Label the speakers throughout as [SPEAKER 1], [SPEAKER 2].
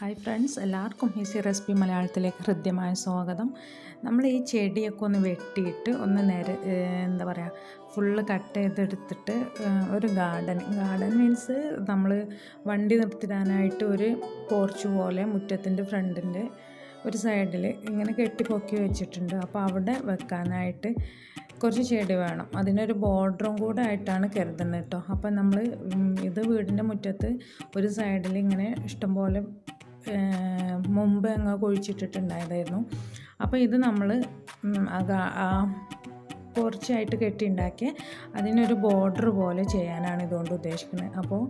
[SPEAKER 1] Hi friends എല്ലാവർക്കും easy recipe മലയാളത്തിലേക്ക് ഹൃദ്യമായ സ്വാഗതം. നമ്മൾ ഈ ചെടിയൊക്കെ ഒന്ന് വെട്ടിയിട്ട് ഒന്ന് നേരെ എന്താ പറയുക ഫുള്ള് കട്ട് ചെയ്തെടുത്തിട്ട് ഒരു ഗാർഡൻ ഗാർഡൻ മീൻസ് നമ്മൾ വണ്ടി നിർത്തിടാനായിട്ട് ഒരു പോർച്ച് പോലെ മുറ്റത്തിന്റെ ഫ്രണ്ടിന്റെ ഒരു സൈഡിൽ ഇങ്ങനെ കെട്ടിപ്പൊക്കി വെച്ചിട്ടുണ്ട്. അപ്പോൾ അവിടെ വെക്കാനായിട്ട് കുറച്ച് ചെടി വേണം. അതിനൊരു ബോർഡറും കൂടെ ആയിട്ടാണ് കരുതുന്നത് കേട്ടോ അപ്പം നമ്മൾ ഇത് വീടിന്റെ മുറ്റത്ത് ഒരു സൈഡിൽ ഇങ്ങനെ ഇഷ്ടംപോലെ മുമ്പ് അങ്ങ് കുഴിച്ചിട്ടിട്ടുണ്ടായതായിരുന്നു. അപ്പോൾ ഇത് നമ്മൾ കുറച്ചായിട്ട് കെട്ടിയുണ്ടാക്കി അതിനൊരു ബോർഡർ പോലെ ചെയ്യാനാണ് ഇതുകൊണ്ട് ഉദ്ദേശിക്കുന്നത് അപ്പോൾ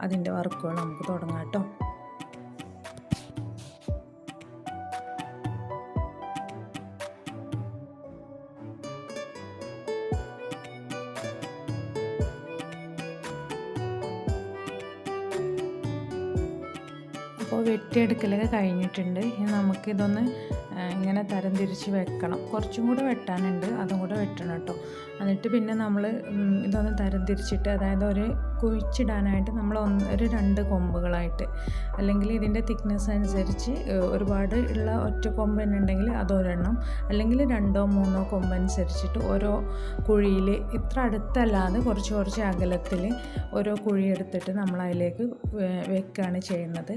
[SPEAKER 1] അതിന്റെ വർക്കുകൾ നമുക്ക് തുടങ്ങാം കേട്ടോ. അപ്പോൾ വെട്ടിയെടുക്കലൊക്കെ കഴിഞ്ഞിട്ടുണ്ട്. ഇനി നമുക്കിതൊന്ന് ഇങ്ങനെ തരം തിരിച്ച് വെക്കണം. കുറച്ചും കൂടെ വെട്ടാനുണ്ട്. അതും കൂടെ വെട്ടണം കേട്ടോ. എന്നിട്ട് പിന്നെ നമ്മൾ ഇതൊന്ന് തരം തിരിച്ചിട്ട് അതായത് ഒരു കുഴിച്ചിടാനായിട്ട് നമ്മൾ ഒന്ന് ഒരു രണ്ട് കൊമ്പുകളായിട്ട് അല്ലെങ്കിൽ ഇതിന്റെ തിക്നെസ് അനുസരിച്ച് ഒരുപാട് ഉള്ള ഒറ്റ കൊമ്പ് തന്നെ ഉണ്ടെങ്കിൽ അതൊരെണ്ണം അല്ലെങ്കിൽ രണ്ടോ മൂന്നോ കൊമ്പ് അനുസരിച്ചിട്ട് ഓരോ കുഴിയിൽ ഇത്ര അടുത്തല്ലാതെ കുറച്ച് കുറച്ച് അകലത്തിൽ ഓരോ കുഴി എടുത്തിട്ട് നമ്മൾ അതിലേക്ക് വെക്കുകയാണ് ചെയ്യുന്നത്.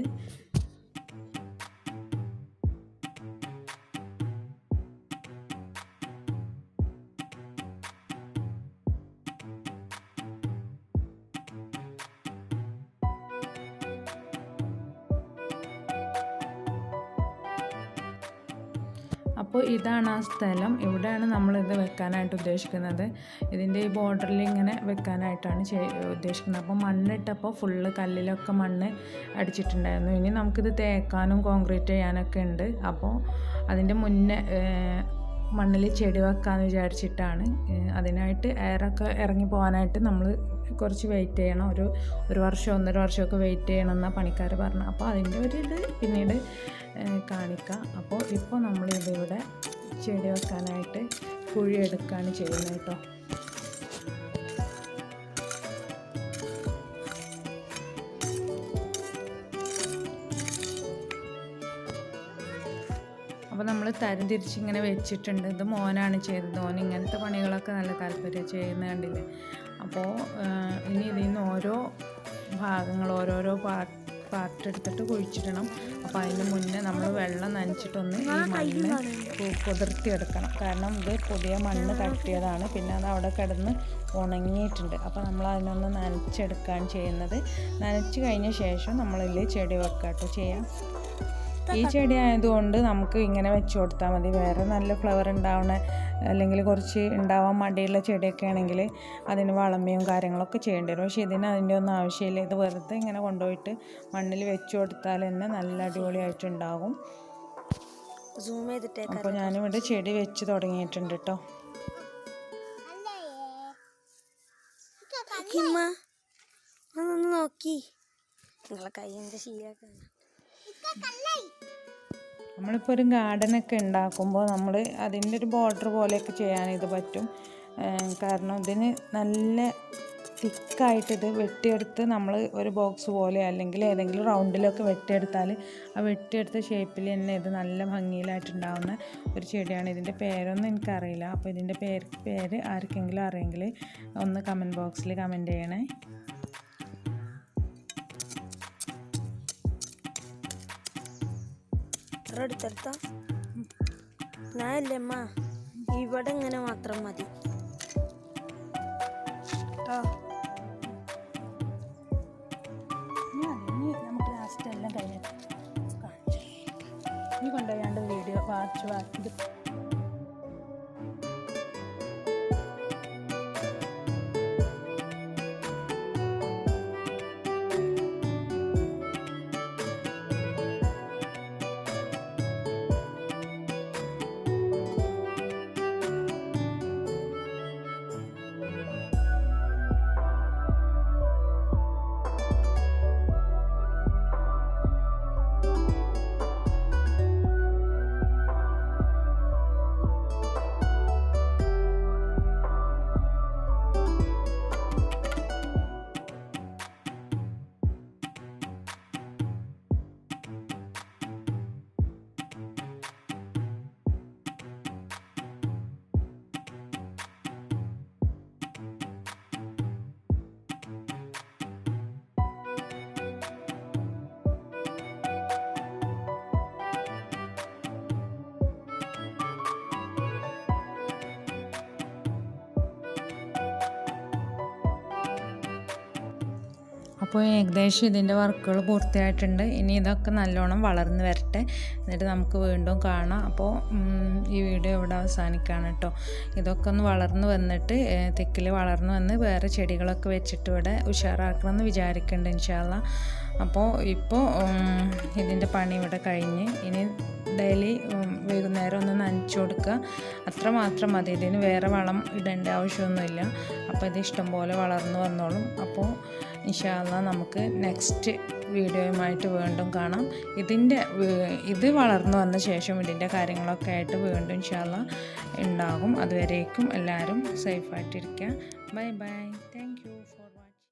[SPEAKER 1] അപ്പോൾ ഇതാണ് ആ സ്ഥലം. ഇവിടെയാണ് നമ്മളിത് വെക്കാനായിട്ട് ഉദ്ദേശിക്കുന്നത്. ഇതിന്റെ ഈ ബോർഡറിൽ ഇങ്ങനെ വെക്കാനായിട്ടാണ് ഉദ്ദേശിക്കുന്നത്. അപ്പോൾ മണ്ണിട്ടപ്പോൾ ഫുള്ള് കല്ലിലൊക്കെ മണ്ണ് അടിച്ചിട്ടുണ്ടായിരുന്നു. ഇനി നമുക്കിത് തേക്കാനും കോൺക്രീറ്റ് ചെയ്യാനൊക്കെ ഉണ്ട്. അപ്പോൾ അതിന്റെ മുന്നേ മണ്ണിൽ ചെടി വെക്കാമെന്ന് വിചാരിച്ചിട്ടാണ്. അതിനായിട്ട് എയറൊക്കെ ഇറങ്ങി പോകാനായിട്ട് നമ്മൾ കുറച്ച് വെയിറ്റ് ചെയ്യണം. ഒരു ഒരു വർഷം ഒന്നര വർഷമൊക്കെ വെയിറ്റ് ചെയ്യണം എന്നാണ് പണിക്കാർ പറഞ്ഞു അപ്പോൾ അതിന്റെ ഒരു ഇത് പിന്നീട് കാണിക്കാം. അപ്പോൾ ഇപ്പോൾ നമ്മളിതിവിടെ ചെടി വെക്കാനായിട്ട് കുഴി എടുക്കുകയാണ് ചെയ്യുന്നത് കേട്ടോ. അപ്പോൾ നമ്മൾ തരം തിരിച്ചിങ്ങനെ വെച്ചിട്ടുണ്ട്. ഇത് മോനാണ് ചെയ്തത്. മോൻ ഇങ്ങനത്തെ പണികളൊക്കെ നല്ല താല്പര്യം ചെയ്യുന്ന കണ്ടില്ലേ? അപ്പോൾ ഇനി ഇതിൽ നിന്ന് ഓരോ ഭാഗങ്ങൾ ഓരോരോ പാർട്ട് എടുത്തിട്ട് കുഴിച്ചിടണം. അപ്പോൾ അതിന് മുന്നേ നമ്മൾ വെള്ളം നനച്ചിട്ടൊന്ന് ഈ മണ്ണ് കുതിർത്തിയെടുക്കണം കാരണം ഇത് പുതിയ മണ്ണ് തട്ടിയതാണ്. പിന്നെ അത് അവിടെ കിടന്ന് ഉണങ്ങിയിട്ടുണ്ട്. അപ്പോൾ നമ്മൾ അതിനൊന്ന് നനച്ചെടുക്കുകയാണ് ചെയ്യുന്നത്. നനച്ച് കഴിഞ്ഞ ശേഷം നമ്മളിൽ ചെടി വെക്കാട്ടോ ചെയ്യാം. ഈ ചെടി ആയതുകൊണ്ട് നമുക്ക് ഇങ്ങനെ വെച്ച് കൊടുത്താൽ മതി. വേറെ നല്ല ഫ്ലവർ ഉണ്ടാവണ അല്ലെങ്കിൽ കുറച്ച് ഉണ്ടാവാൻ മടിയുള്ള ചെടിയൊക്കെ ആണെങ്കിൽ അതിന് വളമയും കാര്യങ്ങളൊക്കെ ചെയ്യേണ്ടി വരും. പക്ഷേ ഇതിന് അതിന്റെ ഒന്നും ആവശ്യമില്ല. ഇത് വെറുതെ ഇങ്ങനെ കൊണ്ടുപോയിട്ട് മണ്ണിൽ വെച്ച് കൊടുത്താൽ തന്നെ നല്ല അടിപൊളിയായിട്ടുണ്ടാകും.
[SPEAKER 2] സൂം ചെയ്തിട്ടേ
[SPEAKER 1] അപ്പോൾ ഞാനിവിടെ ചെടി വെച്ച് തുടങ്ങിയിട്ടുണ്ട് കേട്ടോ
[SPEAKER 2] നോക്കി. നിങ്ങളെ കൈ എന്താ ശീലൊക്കെ
[SPEAKER 1] നമ്മളിപ്പോൾ ഒരു ഗാർഡനൊക്കെ ഉണ്ടാക്കുമ്പോൾ നമ്മൾ അതിന്റെ ഒരു ബോർഡർ പോലെയൊക്കെ ചെയ്യാൻ ഇത് പറ്റും. കാരണം ഇതിന് നല്ല തിക്കായിട്ട് ഇത് വെട്ടിയെടുത്ത് നമ്മൾ ഒരു ബോക്സ് പോലെ അല്ലെങ്കിൽ ഏതെങ്കിലും റൗണ്ടിലൊക്കെ വെട്ടിയെടുത്താൽ ആ വെട്ടിയെടുത്ത ഷേപ്പിൽ തന്നെ ഇത് നല്ല ഭംഗിയിലായിട്ടുണ്ടാവുന്ന ഒരു ചെടിയാണ്. ഇതിന്റെ പേരൊന്നും എനിക്കറിയില്ല. അപ്പോൾ ഇതിന്റെ പേര് പേര് ആർക്കെങ്കിലും അറിയെങ്കിൽ ഒന്ന് കമന്റ് ബോക്സിൽ കമന്റ് ചെയ്യണേ.
[SPEAKER 2] ഇത്ര എടുത്തെടുത്ത ഞാനല്ലേ അമ്മ ഇവിടെ ഇങ്ങനെ മാത്രം മതി കേട്ടോ
[SPEAKER 1] നമുക്ക് എല്ലാം ഇനി കൊണ്ടുപോയാണ്ട് വീഡിയോ വാച്ച് വാച്ച് ഇപ്പോൾ ഏകദേശം ഇതിന്റെ വർക്കുകൾ പൂർത്തിയായിട്ടുണ്ട്. ഇനി ഇതൊക്കെ നല്ലോണം വളർന്ന് വരട്ടെ. എന്നിട്ട് നമുക്ക് വീണ്ടും കാണാം. അപ്പോൾ ഈ വീഡിയോ ഇവിടെ അവസാനിക്കുകയാണ് കേട്ടോ. ഇതൊക്കെ ഒന്ന് വളർന്ന് വന്നിട്ട് തെക്കിൽ വളർന്ന് വന്ന് വേറെ ചെടികളൊക്കെ വെച്ചിട്ട് ഇവിടെ ഉഷാറാക്കണമെന്ന് വിചാരിക്കുന്നുണ്ട് ഇൻഷാല്ല അപ്പോൾ ഇപ്പോൾ ഇതിന്റെ പണി ഇവിടെ കഴിഞ്ഞ് ഇനി ഡെയിലി വൈകുന്നേരം ഒന്ന് നനച്ചു കൊടുക്കുക. അത്ര മാത്രം മതി. ഇതിന് വേറെ വളം ഇടേണ്ട ആവശ്യമൊന്നുമില്ല. അപ്പോൾ ഇത് ഇഷ്ടംപോലെ വളർന്നു വന്നോളും. അപ്പോൾ ഇൻഷാല്ല നമുക്ക് നെക്സ്റ്റ് വീഡിയോയുമായിട്ട് വീണ്ടും കാണാം. ഇതിന്റെ ഇത് വളർന്നു വന്ന ശേഷം ഇതിന്റെ കാര്യങ്ങളൊക്കെ ആയിട്ട് വീണ്ടും ഇൻഷാല്ല ഉണ്ടാകും. അതുവരേക്കും എല്ലാവരും സേഫായിട്ടിരിക്കുക ബൈ ബൈ താങ്ക് യു